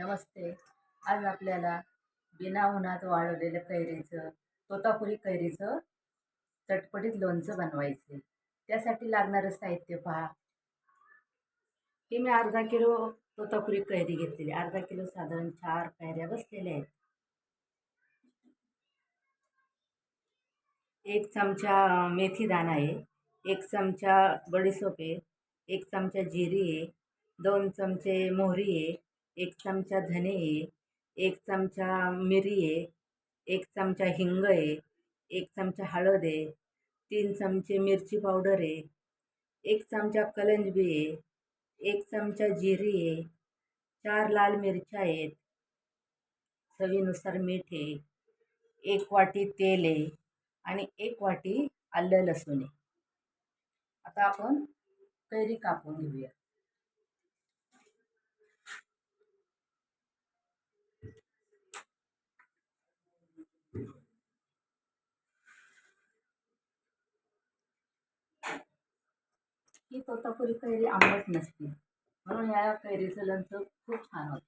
नमस्ते. आज आपल्याला बिना उन्हात वाळवलेलं कैरीचं तोतापुरी कैरीचं चटपटीत लोणचं बनवायचे त्यासाठी लागणारं साहित्य पहा. हे मी अर्धा किलो तोतापुरी कैरी घेतलेली. अर्धा किलो साधारण चार कैऱ्या बसलेल्या आहेत. एक चमचा मेथी दाणा आहे एक चमचा बडीसोप आहे एक चमचा जिरी आहे दोन चमचे मोहरी आहे एक चमचा धने आहे एक चमचा मिरी आहे एक चमचा हिंग आहे एक चमचा हळद आहे तीन चमचे मिरची पावडर आहे एक चमचा कलंजबी आहे एक चमचा जिरी आहे चार लाल मिरच्या आहेत चवीनुसार मीठ आहे एक वाटी तेल आहे आणि एक वाटी आलं लसूण आहे आता आपण कैरी कापून घेऊया ही तोतापुरी कैरी आंबट नसते. म्हणून या कैरीचं लोणचं खूप छान होतं.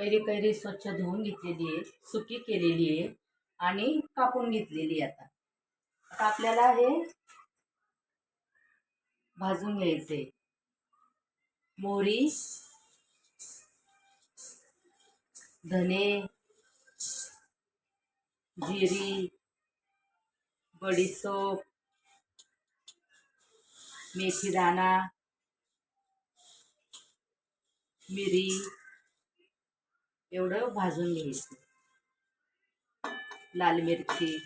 कैरी कैरी स्वच्छ धुवून घेतलेली आहे सुकी केलेली आहे आणि कापून घेतलेली आहे आता. आता आपल्याला हे भाजून घ्यायचे मोरी धने जिरी बडीसोप मेथीदाणा मिरी एवढं भाजून घ्यायचं. लाल मिरची.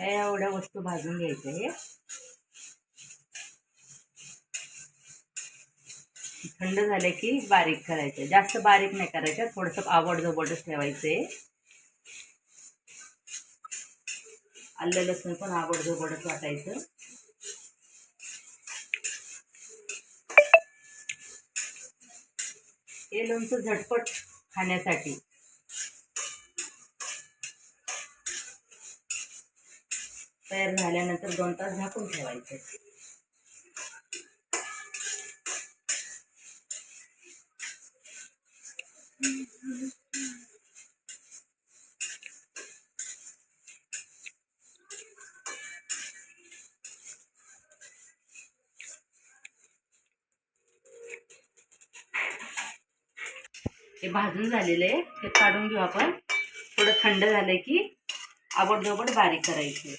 या एवढ्या वस्तू भाजून घ्यायच्या हे. थंड झाले की बारीक करायचे. जास्त बारीक नाही करायचं. थोडंसं आवड जवळच ठेवायचे. आलं लसूण पण आवड जवळच वाटायचं. हे लोणचं झटपट खाण्यासाठी. तयार झाल्यानंतर दोन तास झाकून ठेवायचं. हे भाजून झालेले आहे हे काढून घेऊ आपण. थोडं थंड झालं की आवडजवड बारीक करायची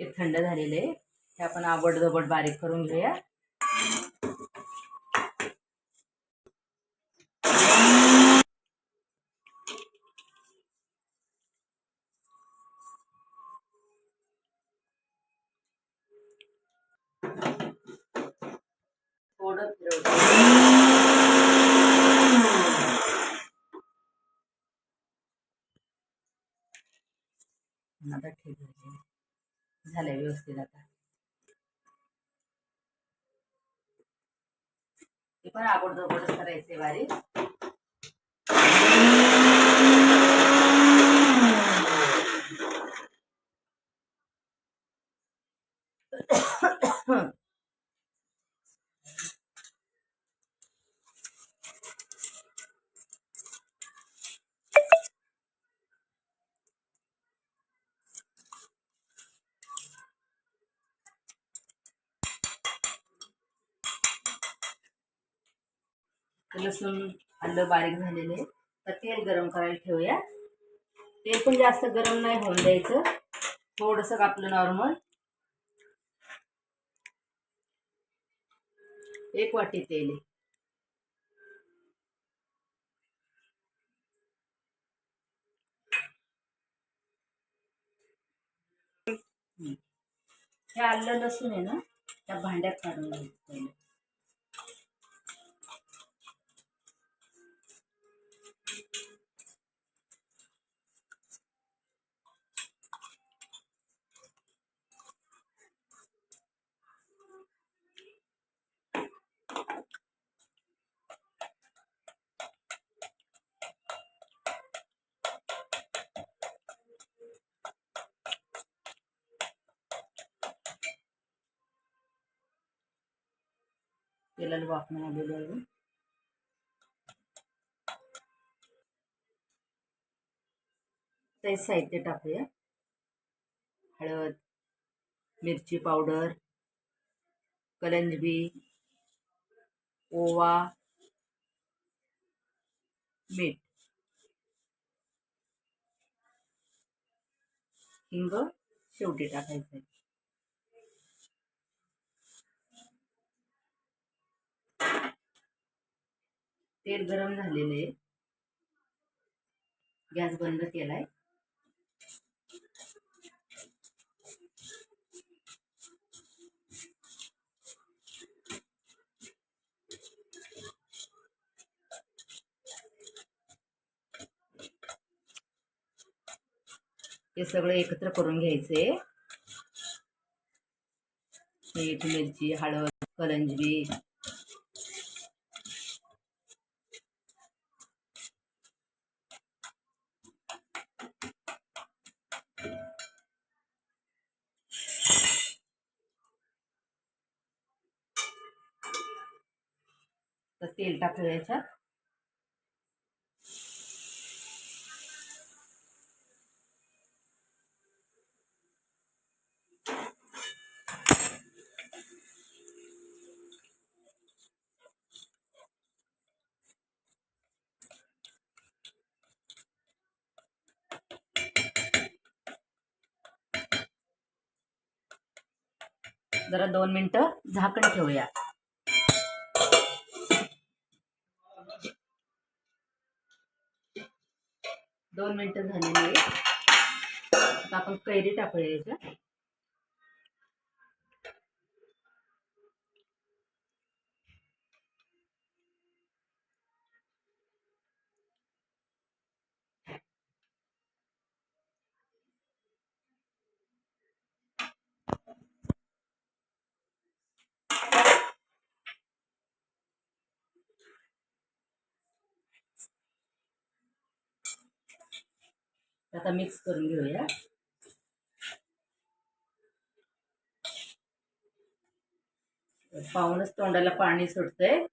हे थंड झालेले आहे. हे आपण आवडजवड बारीक करून घेऊया थोडं फिरवतो आता ठीक आहे झालंय व्यवस्थित आता. ते पण आवडतो करायचे बारीक लसूण आलं बारीक झालेले. तर तेल गरम करायला ठेवूया तेल पण जास्त गरम नाही होऊन द्यायचं. थोडंसं आपलं नॉर्मल एक वाटी तेल आहे. हे आलं लसूण आहे ना त्या भांड्यात काढून घ्यायचं तेलाला वाफ नाही आहे. ते साहित्य टाकूया. हळद मिरची पावडर कलंजबी ओवा मीठ हिंग शेवटी टाकायचं तेल गरम झालेलं आहे. गॅस बंद केलाय. हे सगळं एकत्र करून घ्यायचे मीठ मिरची हळद कलंजबी तेल टाकू याच्यात. जरा दोन मिनटं झाकण ठेवूया. दोन मिनटं झालेली आहे आता आपण कैरी टाकूया याच्या आता मिक्स करून घेऊया. पाहूनच तोंडाला पाणी सुटतंय.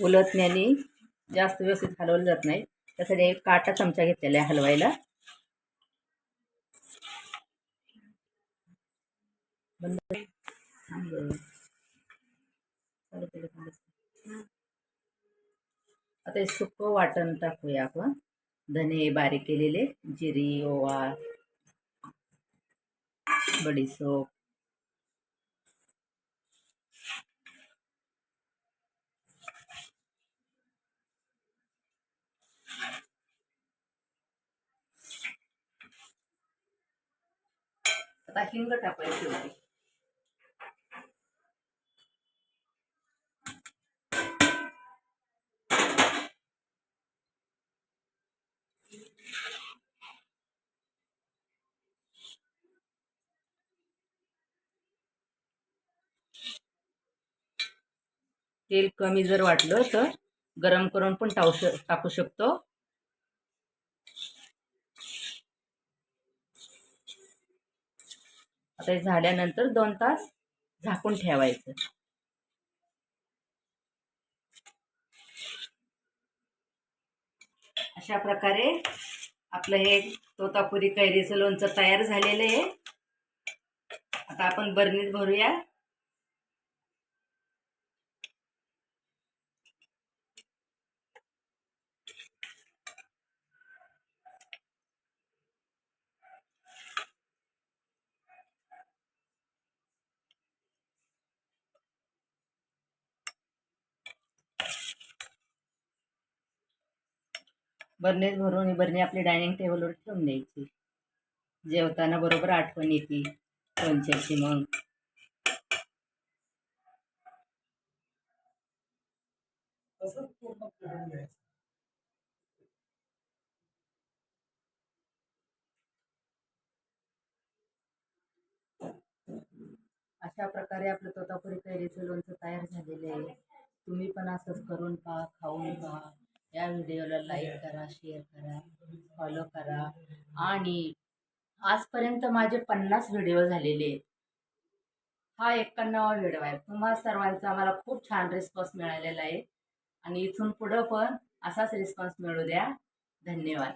उलटण्याने जास्त व्यवस्थित हलवलं जात नाही. त्यासाठी एक काटा चमचा घेतलेला आहे हलवायला. आता सुक सुकं वाटण टाकूया आपण. धने बारीक केलेले जिरी ओवा बडीसोप आता हिंग टाकूया शेवटी तेल कमी जर वाटलं तर गरम करून पण टाकू टाकू शकतो. आता हे झाल्यानंतर दोन तास झाकून ठेवायचं. अशा प्रकारे आपलं हे तोतापुरी कैरीचं लोणचं तयार झालेलं आहे. आता आपण बरणीत भरूया. बरणीत भरून ही बरणी आपली डायनिंग टेबलवर ठेवून द्यायची. जेवताना बरोबर आठवण येते. लोणच्याची मग. अशा प्रकारे आपलं तोतापुरी कैरीचं लोणचं तयार झालेलं आहे. तुम्ही पण असंच करून पहा खाऊन पहा. या व्हिडिओला लाईक करा शेअर करा फॉलो करा. आणि आजपर्यंत माझे पन्नास व्हिडिओ झालेले आहेत. हा एक्कावन्नावा व्हिडिओ आहे. तुम्हा सर्वांचा मला खूप छान रिस्पॉन्स मिळालेला आहे. आणि इथून पुढं पण असाच रिस्पॉन्स मिळू द्या. धन्यवाद.